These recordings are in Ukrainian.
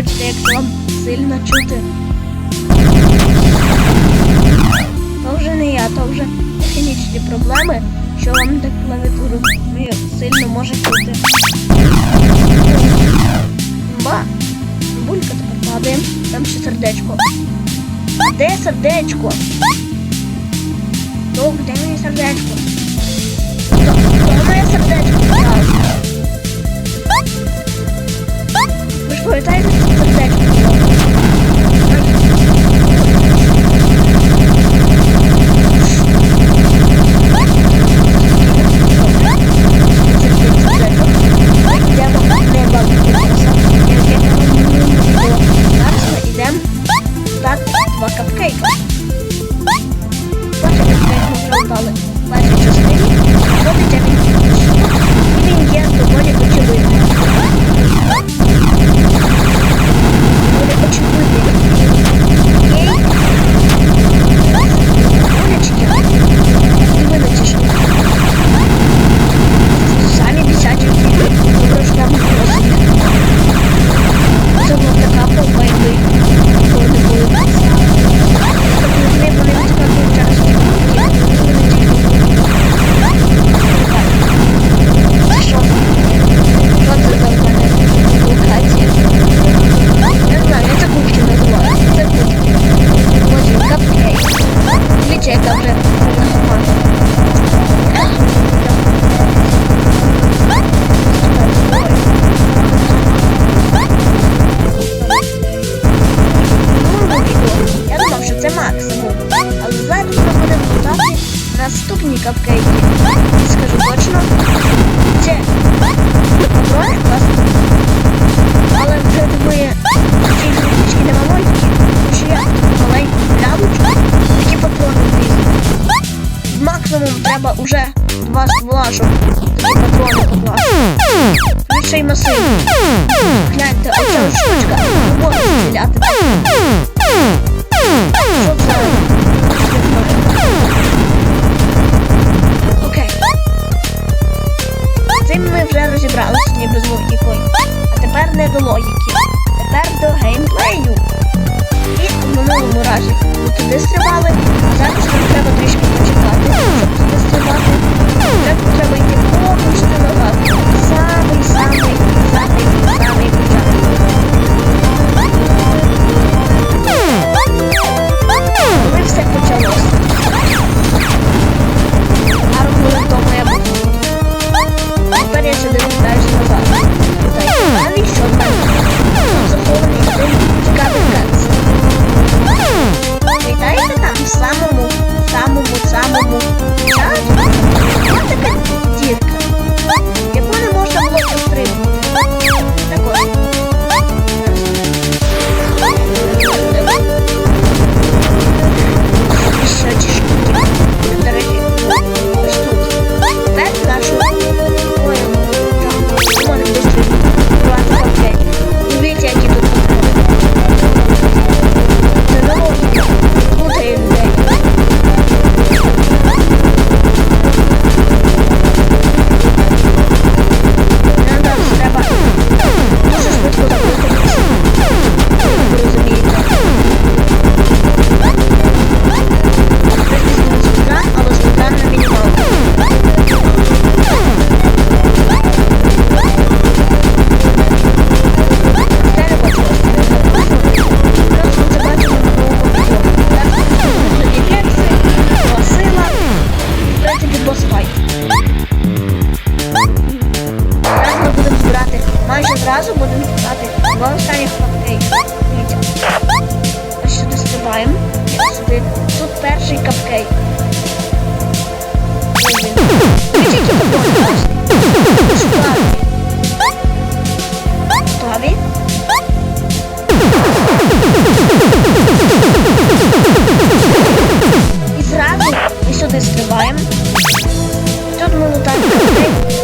вибачте, якщо вам сильно чути. То вже не я, то вже технічні проблеми, що вам так клавіатуру мою сильно може чути. Ба! Булька тепер падаємо. Там ще сердечко. Де сердечко? Довг, де моє сердечко? Хто моє сердечко? percentage наступні капкейки. І скажу точно, це патрони класно. Але вже думає, ці грибочки не маленькі, тому що я маленьку плямочку, такі патрони влізуть. Максимум треба уже два ствола, щоб такі патрони покласти. Плюс ще й масив. Гляньте, оця от штучка не може стріляти. логіки. Тепер до геймплею. Suave. І зразу і сюди стрибаємо. Тут ми лутаємо.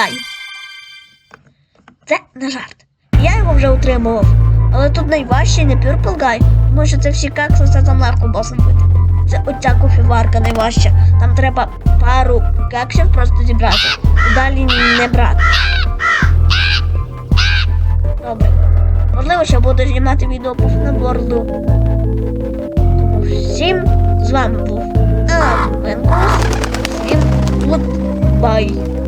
Guy. Це не жарт. Я його вже отримував. Але тут найважчий не Purple Guy, тому що це всі кексуси за марку босом бити. Це оця кофіварка найважча. Там треба пару кексів просто зібрати. І далі не брати. Добре. Можливо, ще буду знімати відео по фнеборду. Тому всім з вами був Адвенкус. Всім гудбай.